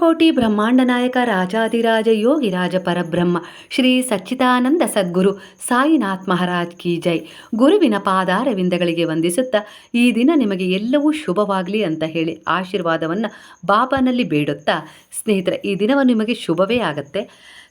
ಕೋಟಿ ಬ್ರಹ್ಮಾಂಡ ನಾಯಕ ರಾಜಾದಿರಾಜ ಯೋಗಿರಾಜ ಪರಬ್ರಹ್ಮ ಶ್ರೀ ಸಚ್ಚಿದಾನಂದ ಸದ್ಗುರು ಸಾಯಿನಾಥ್ ಮಹಾರಾಜ್ ಕಿ ಜೈ. ಗುರುವಿನ ಪಾದಾರವಿಂದಗಳಿಗೆ ವಂದಿಸುತ್ತಾ ಈ ದಿನ ನಿಮಗೆ ಎಲ್ಲವೂ ಶುಭವಾಗಲಿ ಅಂತ ಹೇಳಿ ಆಶೀರ್ವಾದವನ್ನು ಬಾಬಾನಲ್ಲಿ ಬೇಡುತ್ತಾ. ಸ್ನೇಹಿತರೆ, ಈ ದಿನವನ್ನು ನಿಮಗೆ ಶುಭವೇ ಆಗತ್ತೆ.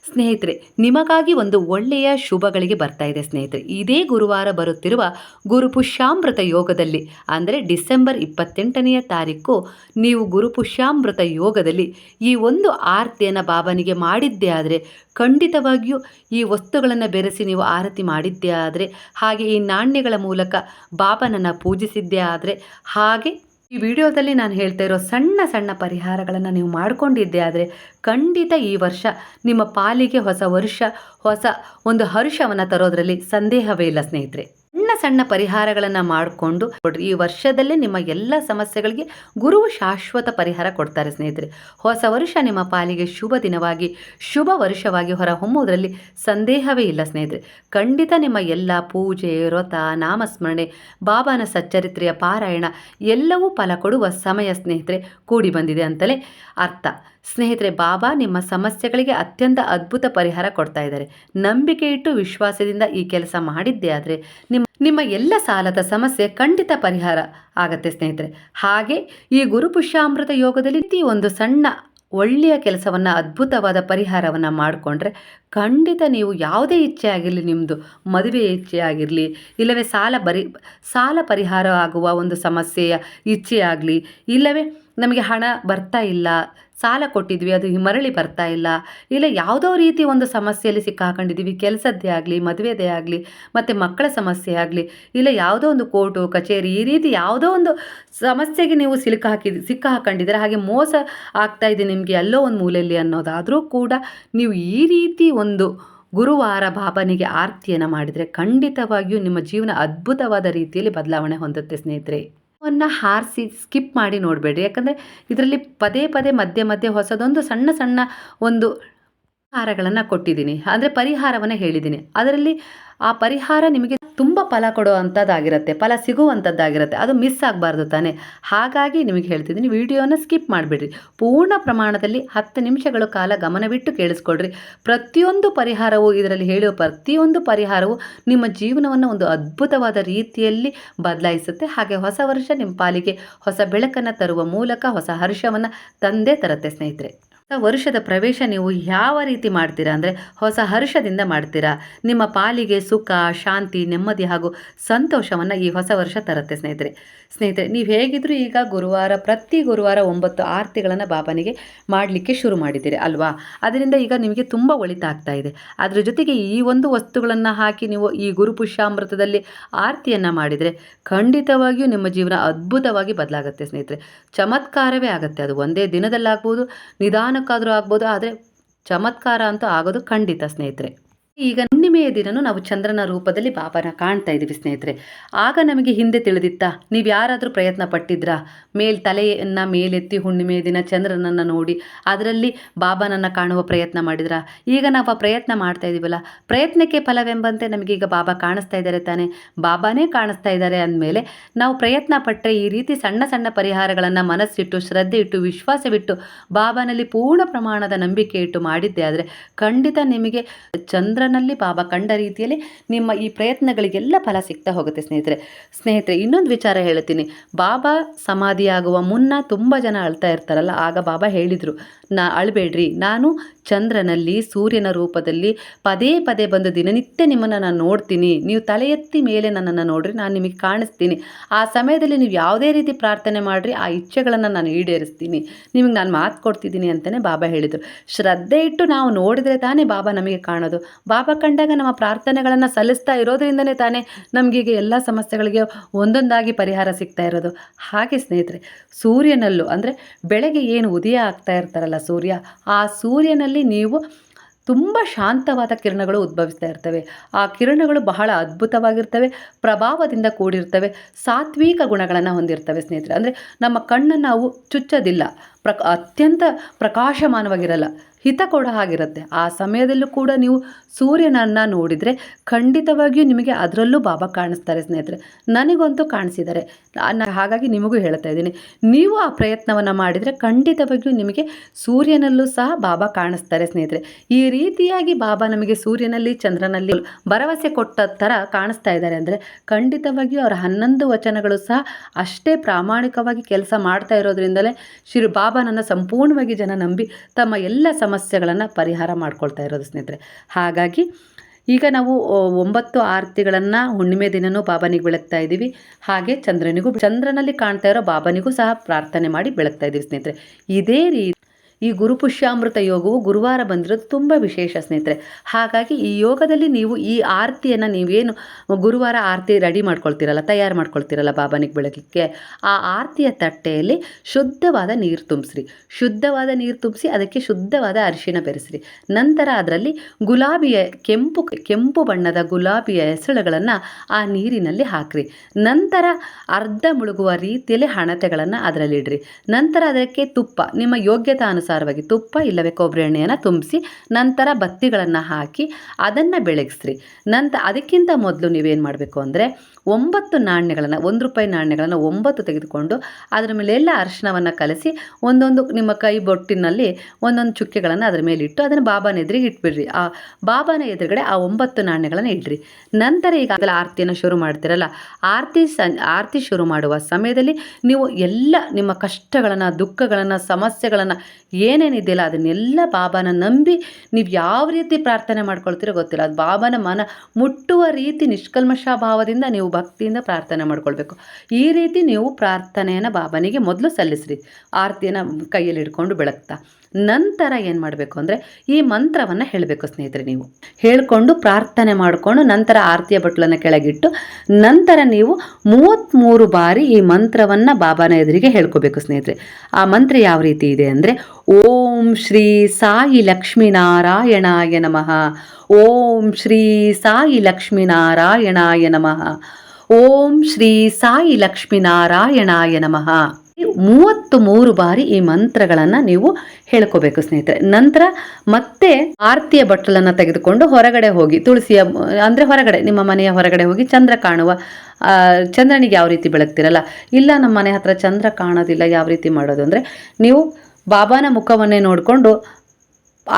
ಸ್ನೇಹಿತರೆ, ನಿಮಗಾಗಿ ಒಂದು ಒಳ್ಳೆಯ ಶುಭಗಳಿಗೆ ಬರ್ತಾ ಇದೆ ಸ್ನೇಹಿತರೆ. ಇದೇ ಗುರುವಾರ ಬರುತ್ತಿರುವ ಗುರುಪುಷ್ಯಾಮೃತ ಯೋಗದಲ್ಲಿ, ಅಂದರೆ ಡಿಸೆಂಬರ್ ಇಪ್ಪತ್ತೆಂಟನೆಯ ತಾರೀಕು, ನೀವು ಗುರುಪುಷ್ಯಾಮೃತ ಯೋಗದಲ್ಲಿ ಈ ಒಂದು ಆರತಿಯನ್ನು ಬಾಬನಿಗೆ ಮಾಡಿದ್ದೇ ಆದರೆ, ಖಂಡಿತವಾಗಿಯೂ ಈ ವಸ್ತುಗಳನ್ನು ಬೆರೆಸಿ ನೀವು ಆರತಿ ಮಾಡಿದ್ದೇ ಆದರೆ, ಹಾಗೆ ಈ ನಾಣ್ಯಗಳ ಮೂಲಕ ಬಾಬನನ್ನು ಪೂಜಿಸಿದ್ದೇ ಆದರೆ, ಹಾಗೆ ಈ ವಿಡಿಯೋದಲ್ಲಿ ನಾನು ಹೇಳ್ತಾ ಇರೋ ಸಣ್ಣ ಸಣ್ಣ ಪರಿಹಾರಗಳನ್ನು ನೀವು ಮಾಡಿಕೊಂಡಿದ್ದೆ ಆದರೆ ಖಂಡಿತ ಈ ವರ್ಷ ನಿಮ್ಮ ಪಾಲಿಗೆ ಹೊಸ ವರ್ಷ, ಹೊಸ ಒಂದು ಹರ್ಷವನ್ನು ತರೋದರಲ್ಲಿ ಸಂದೇಹವೇ ಇಲ್ಲ ಸ್ನೇಹಿತರೆ. ಸಣ್ಣ ಸಣ್ಣ ಪರಿಹಾರಗಳನ್ನು ಮಾಡಿಕೊಂಡು ಈ ವರ್ಷದಲ್ಲೇ ನಿಮ್ಮ ಎಲ್ಲ ಸಮಸ್ಯೆಗಳಿಗೆ ಗುರು ಶಾಶ್ವತ ಪರಿಹಾರ ಕೊಡ್ತಾರೆ ಸ್ನೇಹಿತರೆ. ಹೊಸ ವರ್ಷ ನಿಮ್ಮ ಪಾಲಿಗೆ ಶುಭ ದಿನವಾಗಿ, ಶುಭ ವರ್ಷವಾಗಿ ಹೊರ ಹೊಮ್ಮುವುದರಲ್ಲಿ ಸಂದೇಹವೇ ಇಲ್ಲ ಸ್ನೇಹಿತರೆ. ಖಂಡಿತ ನಿಮ್ಮ ಎಲ್ಲ ಪೂಜೆ, ವ್ರತ, ನಾಮಸ್ಮರಣೆ, ಬಾಬಾನ ಸಚ್ಚರಿತ್ರೆಯ ಪಾರಾಯಣ ಎಲ್ಲವೂ ಫಲ ಕೊಡುವ ಸಮಯ ಸ್ನೇಹಿತರೆ, ಕೂಡಿ ಬಂದಿದೆ ಅಂತಲೇ ಅರ್ಥ. ಸ್ನೇಹಿತರೆ, ಬಾಬಾ ನಿಮ್ಮ ಸಮಸ್ಯೆಗಳಿಗೆ ಅತ್ಯಂತ ಅದ್ಭುತ ಪರಿಹಾರ ಕೊಡ್ತಾ ಇದ್ದಾರೆ. ನಂಬಿಕೆ ಇಟ್ಟು ವಿಶ್ವಾಸದಿಂದ ಈ ಕೆಲಸ ಮಾಡಿದ್ದೇ ಆದರೆ ನಿಮ್ಮ ನಿಮ್ಮ ಎಲ್ಲ ಸಾಲದ ಸಮಸ್ಯೆ ಖಂಡಿತ ಪರಿಹಾರ ಆಗತ್ತೆ ಸ್ನೇಹಿತರೆ. ಹಾಗೆ ಈ ಗುರುಪುಷ್ಯಾಮೃತ ಯೋಗದಲ್ಲಿ ಈ ಒಂದು ಸಣ್ಣ, ಒಳ್ಳೆಯ ಕೆಲಸವನ್ನು, ಅದ್ಭುತವಾದ ಪರಿಹಾರವನ್ನು ಮಾಡಿಕೊಂಡ್ರೆ ಖಂಡಿತ ನೀವು ಯಾವುದೇ ಇಚ್ಛೆ ಆಗಿರಲಿ ನಿಮ್ಮದು ಮದುವೆ ಇಚ್ಛೆ ಆಗಿರಲಿ, ಇಲ್ಲವೇ ಸಾಲ ಬರಿ, ಸಾಲ ಪರಿಹಾರ ಆಗುವ ಒಂದು ಸಮಸ್ಯೆಯ ಇಚ್ಛೆ ಆಗಲಿ, ಇಲ್ಲವೇ ನಮಗೆ ಹಣ ಬರ್ತಾ ಇಲ್ಲ, ಸಾಲ ಕೊಟ್ಟಿದ್ವಿ, ಅದು ಮರಳಿ ಬರ್ತಾ ಇಲ್ಲ ಇಲ್ಲ ಯಾವುದೋ ರೀತಿ ಒಂದು ಸಮಸ್ಯೆಯಲ್ಲಿ ಸಿಕ್ಕಾಕೊಂಡಿದ್ದೀವಿ, ಕೆಲಸದ್ದೇ ಆಗಲಿ, ಮದುವೆದೇ ಆಗಲಿ, ಮತ್ತು ಮಕ್ಕಳ ಸಮಸ್ಯೆ ಆಗಲಿ, ಇಲ್ಲ ಯಾವುದೋ ಒಂದು ಕೋರ್ಟು, ಕಚೇರಿ, ಈ ರೀತಿ ಯಾವುದೋ ಒಂದು ಸಮಸ್ಯೆಗೆ ನೀವು ಸಿಲುಕ ಹಾಕಿದಿ ಸಿಕ್ಕ ಹಾಕೊಂಡಿದ್ದೀರ ಹಾಗೆ ಮೋಸ ಆಗ್ತಾ ಇದೆ ನಿಮಗೆ ಎಲ್ಲೋ ಒಂದು ಮೂಲೆಯಲ್ಲಿ ಅನ್ನೋದಾದರೂ ಕೂಡ ನೀವು ಈ ರೀತಿ ಒಂದು ಗುರುವಾರ ಬಾಬನಿಗೆ ಆರ್ತಿಯನ್ನು ಮಾಡಿದರೆ ಖಂಡಿತವಾಗಿಯೂ ನಿಮ್ಮ ಜೀವನ ಅದ್ಭುತವಾದ ರೀತಿಯಲ್ಲಿ ಬದಲಾವಣೆ ಹೊಂದುತ್ತೆ ಸ್ನೇಹಿತರೆ. ಅನ್ನು ಹಾರಿಸಿ ಸ್ಕಿಪ್ ಮಾಡಿ ನೋಡಬೇಡಿ ಯಾಕಂದರೆ ಇದರಲ್ಲಿ ಪದೇ ಪದೇ ಮಧ್ಯೆ ಮಧ್ಯೆ ಹೊಸದೊಂದು ಸಣ್ಣ ಸಣ್ಣ ಒಂದು ಪರಿಹಾರಗಳನ್ನು ಕೊಟ್ಟಿದ್ದೀನಿ. ಅಂದರೆ ಪರಿಹಾರವನ್ನು ಹೇಳಿದ್ದೀನಿ. ಅದರಲ್ಲಿ ಆ ಪರಿಹಾರ ನಿಮಗೆ ತುಂಬ ಫಲ ಕೊಡೋ ಅಂಥದ್ದಾಗಿರುತ್ತೆ, ಫಲ ಸಿಗುವಂಥದ್ದಾಗಿರುತ್ತೆ, ಅದು ಮಿಸ್ ಆಗಬಾರ್ದು ತಾನೇ. ಹಾಗಾಗಿ ನಿಮಗೆ ಹೇಳ್ತಿದ್ದೀನಿ, ವಿಡಿಯೋನ ಸ್ಕಿಪ್ ಮಾಡಿಬಿಡ್ರಿ. ಪೂರ್ಣ ಪ್ರಮಾಣದಲ್ಲಿ ಹತ್ತು ನಿಮಿಷಗಳ ಕಾಲ ಗಮನವಿಟ್ಟು ಕೇಳಿಸ್ಕೊಳ್ರಿ ಪ್ರತಿಯೊಂದು ಪರಿಹಾರವು ಇದರಲ್ಲಿ ಹೇಳುವ ಪ್ರತಿಯೊಂದು ಪರಿಹಾರವು ನಿಮ್ಮ ಜೀವನವನ್ನು ಒಂದು ಅದ್ಭುತವಾದ ರೀತಿಯಲ್ಲಿ ಬದಲಾಯಿಸುತ್ತೆ. ಹಾಗೆ ಹೊಸ ವರ್ಷ ನಿಮ್ಮ ಪಾಲಿಗೆ ಹೊಸ ಬೆಳಕನ್ನು ತರುವ ಮೂಲಕ ಹೊಸ ಹರ್ಷವನ್ನು ತಂದೇ ತರುತ್ತೆ ಸ್ನೇಹಿತರೆ. ವರ್ಷದ ಪ್ರವೇಶ ನೀವು ಯಾವ ರೀತಿ ಮಾಡ್ತೀರಾ? ಅಂದರೆ ಹೊಸ ಹರ್ಷದಿಂದ ಮಾಡ್ತೀರಾ? ನಿಮ್ಮ ಪಾಲಿಗೆ ಸುಖ, ಶಾಂತಿ, ನೆಮ್ಮದಿ ಹಾಗೂ ಸಂತೋಷವನ್ನು ಈ ಹೊಸ ವರ್ಷ ತರುತ್ತೆ ಸ್ನೇಹಿತರೆ. ಸ್ನೇಹಿತರೆ, ನೀವು ಹೇಗಿದ್ದರೂ ಈಗ ಗುರುವಾರ, ಪ್ರತಿ ಗುರುವಾರ ಒಂಬತ್ತು ಆರತಿಗಳನ್ನು ಬಾಬನಿಗೆ ಮಾಡಲಿಕ್ಕೆ ಶುರು ಮಾಡಿದ್ದೀರಿ, ಅಲ್ವಾ? ಅದರಿಂದ ಈಗ ನಿಮಗೆ ತುಂಬ ಒಳಿತಾಗ್ತಾ ಇದೆ. ಅದರ ಜೊತೆಗೆ ಈ ಒಂದು ವಸ್ತುಗಳನ್ನು ಹಾಕಿ ನೀವು ಈ ಗುರುಪುಷ್ಯಾಮೃತದಲ್ಲಿ ಆರತಿಯನ್ನು ಮಾಡಿದರೆ ಖಂಡಿತವಾಗಿಯೂ ನಿಮ್ಮ ಜೀವನ ಅದ್ಭುತವಾಗಿ ಬದಲಾಗುತ್ತೆ ಸ್ನೇಹಿತರೆ. ಚಮತ್ಕಾರವೇ ಆಗುತ್ತೆ, ಅದು ಒಂದೇ ದಿನದಲ್ಲಾಗ್ಬೋದು, ನಿಧಾನಕ್ಕಾದರೂ ಆಗ್ಬೋದು, ಆದರೆ ಚಮತ್ಕಾರ ಅಂತೂ ಆಗೋದು ಖಂಡಿತ ಸ್ನೇಹಿತರೆ. ಈಗ ಹುಣ್ಣಿಮೆಯ ದಿನನೂ ನಾವು ಚಂದ್ರನ ರೂಪದಲ್ಲಿ ಬಾಬಾನ ಕಾಣ್ತಾ ಇದ್ದೀವಿ ಸ್ನೇಹಿತರೆ. ಆಗ ನಮಗೆ ಹಿಂದೆ ತಿಳಿದಿತ್ತ, ನೀವು ಯಾರಾದರೂ ಪ್ರಯತ್ನ ಪಟ್ಟಿದ್ರಾ? ಮೇಲ್ ತಲೆಯನ್ನು ಮೇಲೆತ್ತಿ ಹುಣ್ಣಿಮೆಯ ದಿನ ಚಂದ್ರನನ್ನು ನೋಡಿ, ಅದರಲ್ಲಿ ಬಾಬಾನನ್ನು ಕಾಣುವ ಪ್ರಯತ್ನ ಮಾಡಿದ್ರಾ? ಈಗ ನಾವು ಆ ಪ್ರಯತ್ನ ಮಾಡ್ತಾ ಇದ್ದೀವಲ್ಲ, ಪ್ರಯತ್ನಕ್ಕೆ ಫಲವೆಂಬಂತೆ ನಮಗೀಗ ಬಾಬಾ ಕಾಣಿಸ್ತಾ ಇದ್ದಾರೆ ತಾನೇ. ಬಾಬಾನೇ ಕಾಣಿಸ್ತಾ ಇದ್ದಾರೆ ಅಂದಮೇಲೆ ನಾವು ಪ್ರಯತ್ನ ಪಟ್ಟರೆ ಈ ರೀತಿ ಸಣ್ಣ ಸಣ್ಣ ಪರಿಹಾರಗಳನ್ನು ಮನಸ್ಸಿಟ್ಟು ಶ್ರದ್ಧೆ ಇಟ್ಟು ವಿಶ್ವಾಸವಿಟ್ಟು, ಬಾಬಾನಲ್ಲಿ ಪೂರ್ಣ ಪ್ರಮಾಣದ ನಂಬಿಕೆ ಇಟ್ಟು ಮಾಡಿದ್ದೆ ಆದರೆ ಖಂಡಿತ ನಿಮಗೆ ಚಂದ್ರನಲ್ಲಿ ಬಾಬಾ ಕಂಡ ರೀತಿಯಲ್ಲಿ ನಿಮ್ಮ ಈ ಪ್ರಯತ್ನಗಳಿಗೆಲ್ಲ ಫಲ ಸಿಗ್ತಾ ಹೋಗುತ್ತೆ ಸ್ನೇಹಿತರೆ. ಸ್ನೇಹಿತರೆ, ಇನ್ನೊಂದು ವಿಚಾರ ಹೇಳ್ತೀನಿ. ಬಾಬಾ ಸಮಾಧಿಯಾಗುವ ಮುನ್ನ ತುಂಬ ಜನ ಅಳ್ತಾ ಇರ್ತಾರಲ್ಲ, ಆಗ ಬಾಬಾ ಹೇಳಿದರು ನಾ ಅಳಬೇಡ್ರಿ. ನಾನು ಚಂದ್ರನಲ್ಲಿ ಸೂರ್ಯನ ರೂಪದಲ್ಲಿ ಪದೇ ಪದೇ ಬಂದು ದಿನನಿತ್ಯ ನಿಮ್ಮನ್ನು ನಾನು ನೋಡ್ತೀನಿ. ನೀವು ತಲೆ ಎತ್ತಿ ಮೇಲೆ ನನ್ನನ್ನು ನೋಡ್ರಿ, ನಾನು ನಿಮಗೆ ಕಾಣಿಸ್ತೀನಿ. ಆ ಸಮಯದಲ್ಲಿ ನೀವು ಯಾವುದೇ ರೀತಿ ಪ್ರಾರ್ಥನೆ ಮಾಡಿರಿ, ಆ ಇಚ್ಛೆಗಳನ್ನು ನಾನು ಈಡೇರಿಸ್ತೀನಿ. ನಿಮಗೆ ನಾನು ಮಾತು ಕೊಡ್ತಿದ್ದೀನಿ ಅಂತಲೇ ಬಾಬಾ ಹೇಳಿದರು. ಶ್ರದ್ಧೆ ಇಟ್ಟು ನಾವು ನೋಡಿದರೆ ತಾನೇ ಬಾಬಾ ನಮಗೆ ಕಾಣೋದು. ಬಾಬಾ ಕಂಡಾಗ ನಮ್ಮ ಪ್ರಾರ್ಥನೆಗಳನ್ನು ಸಲ್ಲಿಸ್ತಾ ಇರೋದ್ರಿಂದನೇ ತಾನೇ ನಮಗೀಗ ಎಲ್ಲ ಸಮಸ್ಯೆಗಳಿಗೆ ಒಂದೊಂದಾಗಿ ಪರಿಹಾರ ಸಿಗ್ತಾ ಇರೋದು. ಹಾಗೆ ಸ್ನೇಹಿತರೆ, ಸೂರ್ಯನಲ್ಲೂ ಅಂದರೆ ಬೆಳಗ್ಗೆ ಏನು ಉದಯ ಆಗ್ತಾ ಇರ್ತಾರಲ್ಲ ಸೂರ್ಯ. ಆ ಸೂರ್ಯನಲ್ಲಿ ನೀವು ತುಂಬ ಶಾಂತವಾದ ಕಿರಣಗಳು ಉದ್ಭವಿಸ್ತಾ ಇರ್ತವೆ. ಆ ಕಿರಣಗಳು ಬಹಳ ಅದ್ಭುತವಾಗಿರ್ತವೆ, ಪ್ರಭಾವದಿಂದ ಕೂಡಿರ್ತವೆ, ಸಾತ್ವಿಕ ಗುಣಗಳನ್ನು ಹೊಂದಿರ್ತವೆ ಸ್ನೇಹಿತರೆ. ಅಂದರೆ ನಮ್ಮ ಕಣ್ಣನ್ನು ನಾವು ಚುಚ್ಚೋದಿಲ್ಲ. ಪ್ರ ಅತ್ಯಂತ ಪ್ರಕಾಶಮಾನವಾಗಿರಲ್ಲ ಹಿತ ಕೊಡೋ ಹಾಗಿರುತ್ತೆ ಆ ಸಮಯದಲ್ಲೂ ಕೂಡ ನೀವು ಸೂರ್ಯನನ್ನು ನೋಡಿದರೆ ಖಂಡಿತವಾಗಿಯೂ ನಿಮಗೆ ಅದರಲ್ಲೂ ಬಾಬಾ ಕಾಣಿಸ್ತಾರೆ ಸ್ನೇಹಿತರೆ. ನನಗಂತೂ ಕಾಣಿಸಿದ್ದಾರೆ. ಹಾಗಾಗಿ ನಿಮಗೂ ಹೇಳ್ತಾ ಇದ್ದೀನಿ. ನೀವು ಆ ಪ್ರಯತ್ನವನ್ನು ಮಾಡಿದರೆ ಖಂಡಿತವಾಗಿಯೂ ನಿಮಗೆ ಸೂರ್ಯನಲ್ಲೂ ಸಹ ಬಾಬಾ ಕಾಣಿಸ್ತಾರೆ ಸ್ನೇಹಿತರೆ. ಈ ರೀತಿಯಾಗಿ ಬಾಬಾ ನಮಗೆ ಸೂರ್ಯನಲ್ಲಿ, ಚಂದ್ರನಲ್ಲಿ ಭರವಸೆ ಕೊಟ್ಟ ಥರ ಕಾಣಿಸ್ತಾ ಇದ್ದಾರೆ ಅಂದರೆ ಖಂಡಿತವಾಗಿಯೂ ಅವರ ಹನ್ನೊಂದು ವಚನಗಳು ಸಹ ಅಷ್ಟೇ ಪ್ರಾಮಾಣಿಕವಾಗಿ ಕೆಲಸ ಮಾಡ್ತಾ ಇರೋದ್ರಿಂದಲೇ ಶ್ರೀ ಬಾಬಾನನ್ನು ಸಂಪೂರ್ಣವಾಗಿ ಜನ ನಂಬಿ ತಮ್ಮ ಎಲ್ಲ ಸಮಸ್ಯೆಗಳನ್ನು ಪರಿಹಾರ ಮಾಡ್ಕೊಳ್ತಾ ಇರೋದು ಸ್ನೇಹಿತರೆ. ಹಾಗಾಗಿ ಈಗ ನಾವು ಒಂಬತ್ತು ಆರತಿಗಳನ್ನು ಹುಣ್ಣಿಮೆ ದಿನನೂ ಬಾಬನಿಗೆ ಬೆಳಗ್ತಾ ಇದ್ದೀವಿ. ಹಾಗೆ ಚಂದ್ರನಿಗೂ ಚಂದ್ರನಲ್ಲಿ ಕಾಣ್ತಾ ಇರೋ ಬಾಬನಿಗೂ ಸಹ ಪ್ರಾರ್ಥನೆ ಮಾಡಿ ಬೆಳಗ್ತಾ ಇದ್ದೀವಿ ಸ್ನೇಹಿತರೆ. ಇದೇ ರೀತಿ ಈ ಗುರುಪುಷ್ಯಾಮೃತ ಯೋಗವು ಗುರುವಾರ ಬಂದಿರೋದು ತುಂಬ ವಿಶೇಷ ಸ್ನೇಹಿತರೆ. ಹಾಗಾಗಿ ಈ ಯೋಗದಲ್ಲಿ ನೀವು ಈ ಆರತಿಯನ್ನು ನೀವೇನು ಗುರುವಾರ ಆರತಿ ರೆಡಿ ಮಾಡ್ಕೊಳ್ತೀರಲ್ಲ, ತಯಾರು ಮಾಡ್ಕೊಳ್ತೀರಲ್ಲ ಬಾಬನಿಗೆ ಬೆಳಗಲಿಕ್ಕೆ ಆ ಆರತಿಯ ತಟ್ಟೆಯಲ್ಲಿ ಶುದ್ಧವಾದ ನೀರು ತುಂಬಿಸ್ರಿ. ಶುದ್ಧವಾದ ನೀರು ತುಂಬಿಸಿ ಅದಕ್ಕೆ ಶುದ್ಧವಾದ ಅರಿಶಿನ ಬೆರೆಸ್ರಿ. ನಂತರ ಅದರಲ್ಲಿ ಗುಲಾಬಿಯ ಕೆಂಪು ಕೆಂಪು ಬಣ್ಣದ ಗುಲಾಬಿಯ ಹೆಸಳುಗಳನ್ನು ಆ ನೀರಿನಲ್ಲಿ ಹಾಕ್ರಿ. ನಂತರ ಅರ್ಧ ಮುಳುಗುವ ರೀತಿಯಲ್ಲಿ ಹಣತೆಗಳನ್ನು ಅದರಲ್ಲಿ ಇಡ್ರಿ ನಂತರ ಅದಕ್ಕೆ ತುಪ್ಪ, ನಿಮ್ಮ ಯೋಗ್ಯತಾನುಸಾರವಾಗಿ ತುಪ್ಪ ಇಲ್ಲವೇ ಕೊಬ್ಬರಿ ಎಣ್ಣೆಯನ್ನು ತುಂಬಿಸಿ ನಂತರ ಬತ್ತಿಗಳನ್ನು ಹಾಕಿ ಅದನ್ನು ಬೆಳಗಿಸ್ರಿ. ನಂತರ ಅದಕ್ಕಿಂತ ಮೊದಲು ನೀವೇನು ಮಾಡಬೇಕು ಅಂದರೆ ಒಂಬತ್ತು ನಾಣ್ಯಗಳನ್ನು, ಒಂದು ರೂಪಾಯಿ ನಾಣ್ಯಗಳನ್ನು ಒಂಬತ್ತು ತೆಗೆದುಕೊಂಡು ಅದರ ಮೇಲೆ ಎಲ್ಲ ಅರಿಶಿಣವನ್ನು ಕಲಸಿ ಒಂದೊಂದು ನಿಮ್ಮ ಕೈ ಬೊಟ್ಟಿನಲ್ಲಿ ಒಂದೊಂದು ಚುಕ್ಕೆಗಳನ್ನು ಅದರ ಮೇಲೆ ಇಟ್ಟು ಅದನ್ನು ಬಾಬಾನ ಎದುರಿಗೆ ಇಟ್ಬಿಡ್ರಿ. ಆ ಬಾಬಾನ ಎದುರುಗಡೆ ಆ ಒಂಬತ್ತು ನಾಣ್ಯಗಳನ್ನು ಇಡ್ರಿ. ನಂತರ ಈಗ ಅದರ ಆರತಿಯನ್ನು ಶುರು ಮಾಡ್ತೀರಲ್ಲ, ಆರತಿ ಸಂ, ಆರತಿ ಶುರು ಮಾಡುವ ಸಮಯದಲ್ಲಿ ನೀವು ಎಲ್ಲ ನಿಮ್ಮ ಕಷ್ಟಗಳನ್ನು, ದುಃಖಗಳನ್ನು, ಸಮಸ್ಯೆಗಳನ್ನು ಏನೇನಿದೆಯಲ್ಲ ಅದನ್ನೆಲ್ಲ ಬಾಬಾನ ನಂಬಿ ನೀವು ಯಾವ ರೀತಿ ಪ್ರಾರ್ಥನೆ ಮಾಡ್ಕೊಳ್ತೀರೋ ಗೊತ್ತಿಲ್ಲ. ಅದು ಬಾಬಾನ ಮನ ಮುಟ್ಟುವ ರೀತಿ ನಿಷ್ಕಲ್ಮಶ ಭಾವದಿಂದ ನೀವು ಭಕ್ತಿಯಿಂದ ಪ್ರಾರ್ಥನೆ ಮಾಡ್ಕೊಳ್ಬೇಕು. ಈ ರೀತಿ ನೀವು ಪ್ರಾರ್ಥನೆಯನ್ನು ಬಾಬನಿಗೆ ಮೊದಲು ಸಲ್ಲಿಸ್ರಿ. ಆರತಿಯನ್ನು ಕೈಯಲ್ಲಿ ಹಿಡ್ಕೊಂಡು ಬೆಳಗ್ತಾ. ನಂತರ ಏನು ಮಾಡಬೇಕು ಅಂದರೆ ಈ ಮಂತ್ರವನ್ನು ಹೇಳಬೇಕು ಸ್ನೇಹಿತರೆ ನೀವು. ಹೇಳಿಕೊಂಡು ಪ್ರಾರ್ಥನೆ ಮಾಡಿಕೊಂಡು ನಂತರ ಆರತಿಯ ಬಟ್ಲನ್ನು ಕೆಳಗಿಟ್ಟು ನಂತರ ನೀವು ಮೂವತ್ತ್ಮೂರು ಬಾರಿ ಈ ಮಂತ್ರವನ್ನು ಬಾಬಾನ ಎದುರಿಗೆ ಹೇಳ್ಕೋಬೇಕು ಸ್ನೇಹಿತರೆ. ಆ ಮಂತ್ರ ಯಾವ ರೀತಿ ಇದೆ ಅಂದರೆ, ಓಂ ಶ್ರೀ ಸಾಯಿ ಲಕ್ಷ್ಮೀನಾರಾಯಣಾಯ ನಮಃ. ಓಂ ಶ್ರೀ ಸಾಯಿ ಲಕ್ಷ್ಮೀನಾರಾಯಣಾಯ ನಮಃ. ಓಂ ಶ್ರೀ ಸಾಯಿ ಲಕ್ಷ್ಮೀನಾರಾಯಣಾಯ ನಮಃ. ಮೂವತ್ತು ಮೂರು ಬಾರಿ ಈ ಮಂತ್ರಗಳನ್ನು ನೀವು ಹೇಳ್ಕೋಬೇಕು ಸ್ನೇಹಿತರೆ. ನಂತರ ಮತ್ತೆ ಆರತಿಯ ಬಟ್ಟಲನ್ನು ತೆಗೆದುಕೊಂಡು ಹೊರಗಡೆ ಹೋಗಿ, ತುಳಸಿಯ, ಅಂದರೆ ಹೊರಗಡೆ, ನಿಮ್ಮ ಮನೆಯ ಹೊರಗಡೆ ಹೋಗಿ ಚಂದ್ರ ಕಾಣುವ ಚಂದ್ರನಿಗೆ ಯಾವ ರೀತಿ ಬೆಳಗ್ತಿರಲ್ಲ? ಇಲ್ಲ, ನಮ್ಮ ಮನೆ ಹತ್ರ ಚಂದ್ರ ಕಾಣೋದಿಲ್ಲ, ಯಾವ ರೀತಿ ಮಾಡೋದು? ಅಂದರೆ ನೀವು ಬಾಬಾನ ಮುಖವನ್ನೇ ನೋಡಿಕೊಂಡು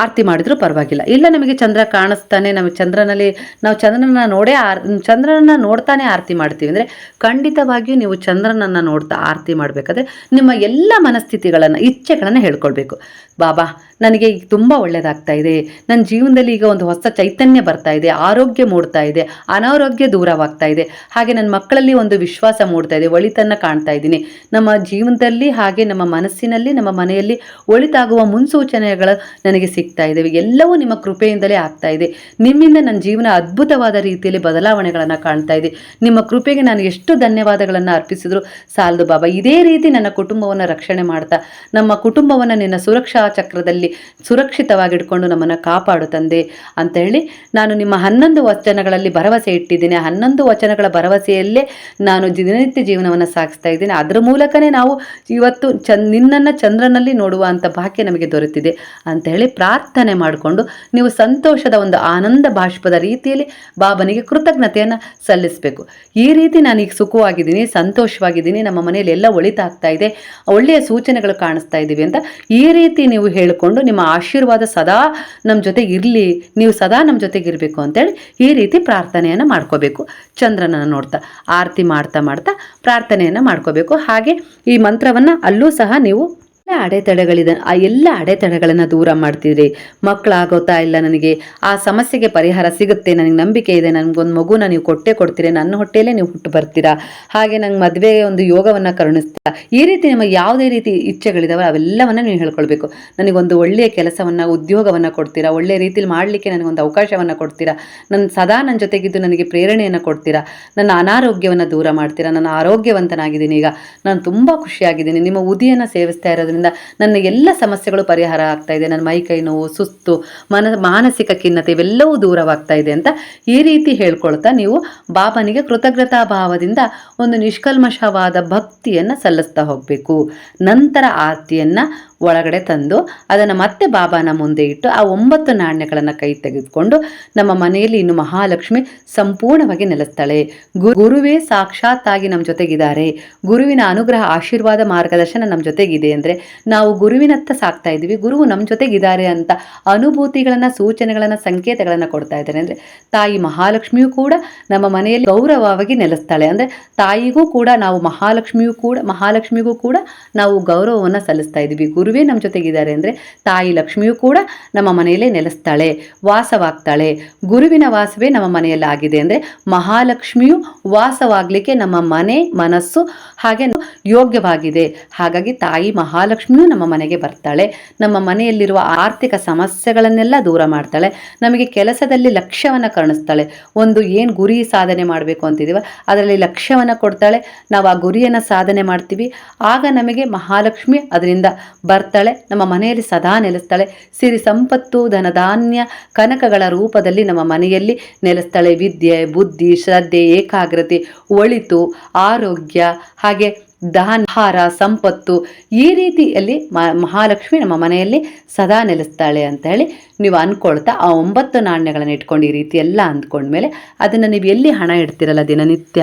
ಆರತಿ ಮಾಡಿದರೂ ಪರವಾಗಿಲ್ಲ. ಇಲ್ಲ, ನಮಗೆ ಚಂದ್ರ ಕಾಣಿಸ್ತಾನೆ ನಮಗೆ ಚಂದ್ರನಲ್ಲಿ, ನಾವು ಚಂದ್ರನ ನೋಡೇ ಆರ್, ಚಂದ್ರನನ್ನು ನೋಡ್ತಾನೆ ಆರತಿ ಮಾಡ್ತೀವಿ. ಅಂದರೆ ಖಂಡಿತವಾಗಿಯೂ ನೀವು ಚಂದ್ರನನ್ನು ನೋಡ್ತಾ ಆರತಿ ಮಾಡಬೇಕಾದ್ರೆ ನಿಮ್ಮ ಎಲ್ಲ ಮನಸ್ಥಿತಿಗಳನ್ನು, ಇಚ್ಛೆಗಳನ್ನು ಹೇಳ್ಕೊಳ್ಬೇಕು. ಬಾಬಾ, ನನಗೆ ಈಗ ತುಂಬ ಒಳ್ಳೆಯದಾಗ್ತಾ ಇದೆ. ನನ್ನ ಜೀವನದಲ್ಲಿ ಈಗ ಒಂದು ಹೊಸ ಚೈತನ್ಯ ಬರ್ತಾ ಇದೆ. ಆರೋಗ್ಯ ಮೂಡ್ತಾ ಇದೆ. ಅನಾರೋಗ್ಯ ದೂರವಾಗ್ತಾ ಇದೆ. ಹಾಗೆ ನನ್ನ ಮಕ್ಕಳಲ್ಲಿ ಒಂದು ವಿಶ್ವಾಸ ಮೂಡ್ತಾ ಇದೆ. ಒಳಿತನ್ನು ಕಾಣ್ತಾ ಇದ್ದೀನಿ. ನಮ್ಮ ಜೀವನದಲ್ಲಿ ಹಾಗೆ ನಮ್ಮ ಮನಸ್ಸಿನಲ್ಲಿ, ನಮ್ಮ ಮನೆಯಲ್ಲಿ ಒಳಿತಾಗುವ ಮುನ್ಸೂಚನೆಗಳು ನನಗೆ ಸಿಗ್ತಾ ಇದೆ. ಎಲ್ಲವೂ ನಿಮ್ಮ ಕೃಪೆಯಿಂದಲೇ ಆಗ್ತಾ ಇದೆ. ನಿಮ್ಮಿಂದ ನನ್ನ ಜೀವನ ಅದ್ಭುತವಾದ ರೀತಿಯಲ್ಲಿ ಬದಲಾವಣೆಗಳನ್ನು ಕಾಣ್ತಾ ಇದೆ. ನಿಮ್ಮ ಕೃಪೆಗೆ ನಾನು ಎಷ್ಟು ಧನ್ಯವಾದಗಳನ್ನು ಅರ್ಪಿಸಿದ್ರು. ಸಾಲದು ಬಾಬಾ, ಇದೇ ರೀತಿ ನನ್ನ ಕುಟುಂಬವನ್ನು ರಕ್ಷಣೆ ಮಾಡ್ತಾ, ನಮ್ಮ ಕುಟುಂಬವನ್ನು ನಿನ್ನ ಸುರಕ್ಷಾ ಚಕ್ರದಲ್ಲಿ ಸುರಕ್ಷಿತವಾಗಿಟ್ಕೊಂಡು ನಮ್ಮನ್ನು ಕಾಪಾಡು ತಂದೆ ಅಂತ ಹೇಳಿ ನಾನು ನಿಮ್ಮ ಹನ್ನೊಂದು ವಚನಗಳಲ್ಲಿ ಭರವಸೆ ಇಟ್ಟಿದ್ದೇನೆ. ಹನ್ನೊಂದು ವಚನಗಳ ಭರವಸೆಯಲ್ಲೇ ನಾನು ದಿನನಿತ್ಯ ಜೀವನವನ್ನು ಸಾಗಿಸ್ತಾ ಇದ್ದೀನಿ. ಅದರ ಮೂಲಕನೇ ನಾವು ಇವತ್ತು ಚಂದ್, ನಿನ್ನನ್ನು ಚಂದ್ರನಲ್ಲಿ ನೋಡುವಂಥ ಭಾಗ್ಯ ನಮಗೆ ದೊರೆತಿದೆ ಅಂತ ಹೇಳಿ ಪ್ರಾರ್ಥನೆ ಮಾಡಿಕೊಂಡು ನೀವು ಸಂತೋಷದ ಒಂದು ಆನಂದ ಬಾಷ್ಪದ ರೀತಿಯಲ್ಲಿ ಬಾಬನಿಗೆ ಕೃತಜ್ಞತೆಯನ್ನು ಸಲ್ಲಿಸಬೇಕು. ಈ ರೀತಿ ನಾನೀಗ ಸುಖವಾಗಿದ್ದೀನಿ, ಸಂತೋಷವಾಗಿದ್ದೀನಿ, ನಮ್ಮ ಮನೆಯಲ್ಲಿ ಎಲ್ಲ ಒಳಿತಾಗ್ತಾ ಇದೆ, ಒಳ್ಳೆಯ ಸೂಚನೆಗಳು ಕಾಣಿಸ್ತಾ ಇದ್ದೀವಿ ಅಂತ ಈ ರೀತಿ ನೀವು ಹೇಳಿಕೊಂಡು ನಿಮ್ಮ ಆಶೀರ್ವಾದ ಸದಾ ನಮ್ಮ ಜೊತೆ ಇರಲಿ, ನೀವು ಸದಾ ನಮ್ಮ ಜೊತೆಗೆ ಇರಬೇಕು ಅಂತೇಳಿ ಈ ರೀತಿ ಪ್ರಾರ್ಥನೆಯನ್ನು ಮಾಡ್ಕೋಬೇಕು. ಚಂದ್ರನನ್ನು ನೋಡ್ತಾ, ಆರತಿ ಮಾಡ್ತಾ ಮಾಡ್ತಾ ಪ್ರಾರ್ಥನೆಯನ್ನು ಮಾಡ್ಕೋಬೇಕು. ಹಾಗೆ ಈ ಮಂತ್ರವನ್ನು ಅಲ್ಲೂ ಸಹ ನೀವು ಅಡೆತಡೆಗಳಿದೆ. ಆ ಎಲ್ಲ ಅಡೆತಡೆಗಳನ್ನು ದೂರ ಮಾಡ್ತಿದ್ರಿ. ಮಕ್ಕಳಾಗೋತಾ ಇಲ್ಲ ನನಗೆ. ಆ ಸಮಸ್ಯೆಗೆ ಪರಿಹಾರ ಸಿಗುತ್ತೆ. ನನಗೆ ನಂಬಿಕೆ ಇದೆ. ನನಗೊಂದು ಮಗುನ ನೀವು ಕೊಟ್ಟೆ ಕೊಡ್ತೀರಿ. ನನ್ನ ಹೊಟ್ಟೆಯಲ್ಲೇ ನೀವು ಹುಟ್ಟು ಬರ್ತೀರಾ. ಹಾಗೆ ನಂಗೆ ಮದುವೆ ಒಂದು ಯೋಗವನ್ನು ಕರುಣಿಸ್ತೀರಾ. ಈ ರೀತಿ ನಿಮಗೆ ಯಾವುದೇ ರೀತಿ ಇಚ್ಛೆಗಳಿದಾವೆ ಅವೆಲ್ಲವನ್ನು ನೀವು ಹೇಳ್ಕೊಳ್ಬೇಕು. ನನಗೊಂದು ಒಳ್ಳೆಯ ಕೆಲಸವನ್ನು, ಉದ್ಯೋಗವನ್ನು ಕೊಡ್ತೀರಾ? ಒಳ್ಳೆಯ ರೀತಿಯಲ್ಲಿ ಮಾಡಲಿಕ್ಕೆ ನನಗೊಂದು ಅವಕಾಶವನ್ನು ಕೊಡ್ತೀರಾ? ನನ್ನ ಸದಾ ನನ್ನ ಜೊತೆಗಿದ್ದು ನನಗೆ ಪ್ರೇರಣೆಯನ್ನು ಕೊಡ್ತೀರಾ? ನನ್ನ ಅನಾರೋಗ್ಯವನ್ನು ದೂರ ಮಾಡ್ತೀರಾ? ನನ್ನ ಆರೋಗ್ಯವಂತನಾಗಿದ್ದೀನಿ ಈಗ. ನಾನು ತುಂಬ ಖುಷಿಯಾಗಿದ್ದೀನಿ. ನಿಮ್ಮ ಉದಿಯನ್ನು ಸೇವಿಸ್ತಾ ಇರೋದ್ರಿಂದ ಮಾಡೋದ್ರಿಂದ ನನ್ನ ಎಲ್ಲ ಸಮಸ್ಯೆಗಳು ಪರಿಹಾರ ಆಗ್ತಾ ಇದೆ. ನನ್ನ ಮೈ ಕೈ ನೋವು, ಸುಸ್ತು, ಮನ, ಮಾನಸಿಕ ಖಿನ್ನತೆ ಇವೆಲ್ಲವೂ ದೂರವಾಗ್ತಾ ಇದೆ ಅಂತ ಈ ರೀತಿ ಹೇಳ್ಕೊಳ್ತಾ ನೀವು ಬಾಬನಿಗೆ ಕೃತಜ್ಞತಾ ಭಾವದಿಂದ ಒಂದು ನಿಷ್ಕಲ್ಮಶವಾದ ಭಕ್ತಿಯನ್ನು ಸಲ್ಲಿಸ್ತಾ ಹೋಗಬೇಕು. ನಂತರ ಆರತಿಯನ್ನು ಒಳಗಡೆ ತಂದು ಅದನ್ನು ಮತ್ತೆ ಬಾಬಾನ ಮುಂದೆ ಇಟ್ಟು ಆ ಒಂಬತ್ತು ನಾಣ್ಯಗಳನ್ನು ಕೈ ತೆಗೆದುಕೊಂಡು ನಮ್ಮ ಮನೆಯಲ್ಲಿ ಇನ್ನು ಮಹಾಲಕ್ಷ್ಮಿ ಸಂಪೂರ್ಣವಾಗಿ ನೆಲೆಸ್ತಾಳೆ. ಗುರುವೇ ಸಾಕ್ಷಾತ್ತಾಗಿ ನಮ್ಮ ಜೊತೆಗಿದ್ದಾರೆ. ಗುರುವಿನ ಅನುಗ್ರಹ ಆಶೀರ್ವಾದ ಮಾರ್ಗದರ್ಶನ ನಮ್ಮ ಜೊತೆಗಿದೆ ಅಂದರೆ ನಾವು ಗುರುವಿನತ್ತ ಸಾಕ್ತಾ ಇದ್ದೀವಿ. ಗುರುವು ನಮ್ಮ ಜೊತೆಗಿದ್ದಾರೆ ಅಂತ ಅನುಭೂತಿಗಳನ್ನು, ಸೂಚನೆಗಳನ್ನು, ಸಂಕೇತಗಳನ್ನು ಕೊಡ್ತಾ ಇದ್ದಾರೆ ಅಂದರೆ ತಾಯಿ ಮಹಾಲಕ್ಷ್ಮಿಯೂ ಕೂಡ ನಮ್ಮ ಮನೆಯಲ್ಲಿ ಗೌರವವಾಗಿ ನೆಲೆಸ್ತಾಳೆ. ಅಂದರೆ ತಾಯಿಗೂ ಕೂಡ ನಾವು ಮಹಾಲಕ್ಷ್ಮಿಯೂ ಕೂಡ, ಮಹಾಲಕ್ಷ್ಮಿಗೂ ಕೂಡ ನಾವು ಗೌರವವನ್ನು ಸಲ್ಲಿಸ್ತಾ ಇದ್ದೀವಿ. ಗುರುವೇ ನಮ್ಮ ಜೊತೆಗಿದ್ದಾರೆ ಅಂದರೆ ತಾಯಿ ಲಕ್ಷ್ಮಿಯೂ ಕೂಡ ನಮ್ಮ ಮನೆಯಲ್ಲೇ ನೆಲೆಸ್ತಾಳೆ, ವಾಸವಾಗ್ತಾಳೆ. ಗುರುವಿನ ವಾಸವೇ ನಮ್ಮ ಮನೆಯಲ್ಲಾಗಿದೆ ಅಂದರೆ ಮಹಾಲಕ್ಷ್ಮಿಯು ವಾಸವಾಗಲಿಕ್ಕೆ ನಮ್ಮ ಮನೆ, ಮನಸ್ಸು ಹಾಗೆ ಯೋಗ್ಯವಾಗಿದೆ. ಹಾಗಾಗಿ ತಾಯಿ ಮಹಾಲಕ್ಷ್ಮಿಯೂ ನಮ್ಮ ಮನೆಗೆ ಬರ್ತಾಳೆ. ನಮ್ಮ ಮನೆಯಲ್ಲಿರುವ ಆರ್ಥಿಕ ಸಮಸ್ಯೆಗಳನ್ನೆಲ್ಲ ದೂರ ಮಾಡ್ತಾಳೆ. ನಮಗೆ ಕೆಲಸದಲ್ಲಿ ಲಕ್ಷ್ಯವನ್ನು ಕರುಣಿಸ್ತಾಳೆ ಒಂದು ಏನು ಗುರಿ ಸಾಧನೆ ಮಾಡಬೇಕು ಅಂತಿದ್ದೀವ ಅದರಲ್ಲಿ ಲಕ್ಷ್ಯವನ್ನು ಕೊಡ್ತಾಳೆ. ನಾವು ಆ ಗುರಿಯನ್ನು ಸಾಧನೆ ಮಾಡ್ತೀವಿ. ಆಗ ನಮಗೆ ಮಹಾಲಕ್ಷ್ಮಿ ಅದರಿಂದ ಬರ್ತಾಳೆ. ನಮ್ಮ ಮನೆಯಲ್ಲಿ ಸದಾ ನೆಲೆಸ್ತಾಳೆ. ಸಿರಿ ಸಂಪತ್ತು, ಧನಧಾನ್ಯ, ಕನಕಗಳ ರೂಪದಲ್ಲಿ ನಮ್ಮ ಮನೆಯಲ್ಲಿ ನೆಲೆಸ್ತಾಳೆ. ವಿದ್ಯೆ, ಬುದ್ಧಿ, ಶ್ರದ್ಧೆ, ಏಕಾಗ್ರತೆ, ಒಳಿತು, ಆರೋಗ್ಯ, ಹಾಗೆ ದಾನಾಹಾರ ಸಂಪತ್ತು ಈ ರೀತಿಯಲ್ಲಿ ಮಹಾಲಕ್ಷ್ಮಿ ನಮ್ಮ ಮನೆಯಲ್ಲಿ ಸದಾ ನೆಲೆಸ್ತಾಳೆ ಅಂತ ಹೇಳಿ ನೀವು ಅಂದ್ಕೊಳ್ತಾ ಆ ಒಂಬತ್ತು ನಾಣ್ಯಗಳನ್ನು ಇಟ್ಕೊಂಡು ಈ ರೀತಿ ಎಲ್ಲ ಅಂದ್ಕೊಂಡ್ಮೇಲೆ ಅದನ್ನು ನೀವು ಎಲ್ಲಿ ಹಣ ಇಡ್ತೀರಲ್ಲ ದಿನನಿತ್ಯ?